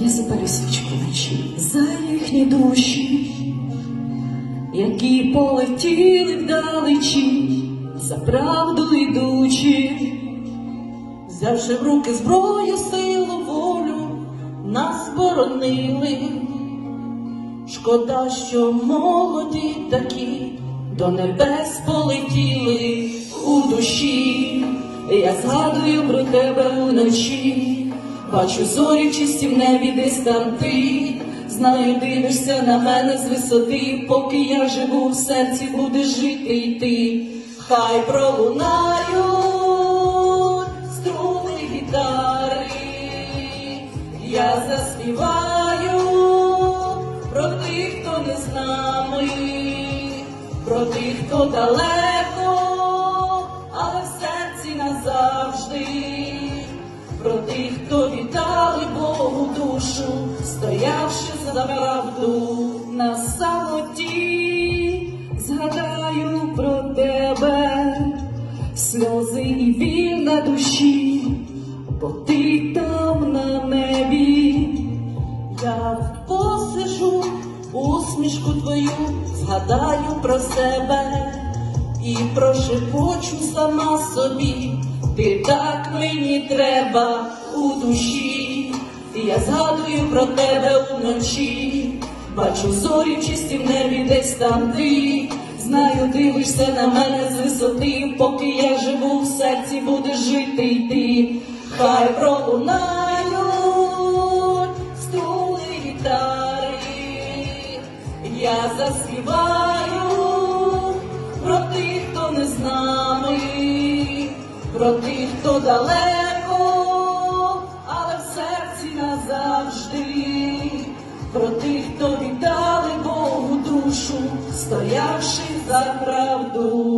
Я запалю свічку вночі за їхні душі, які полетіли вдалечі, за правду йдучи, взявши в руки зброю, силу, волю, нас боронили. Шкода, що молоді такі до небес полетіли у душі. Я згадую про тебе уночі, бачу зорі чисті в небі, десь там ти. Знаю, дивишся на мене з висоти, поки я живу в серці, будеш жити й ти. Хай пролунають струни гітари, я заспіваю про тих, хто не з нами, про тих, хто далеко, але в серці назавжди, про тих, хто Богу душу, стоявши за правду на самоті, згадаю про тебе, сльози і біль на душі, бо ти там на небі. Я посижу, усмішку твою, згадаю про себе і прошепочу сама собі, ти так мені треба у душі, згадую про тебе вночі, бачу зорі чисті в небі, десь там ти. Знаю, дивишся на мене з висоти, поки я живу в серці, будеш жити й ти. Хай пролунають струни гітари, я заспіваю про тих, хто не з нами, про тих, хто далеко, про тих, хто віддали Богу душу, стоявши за правду.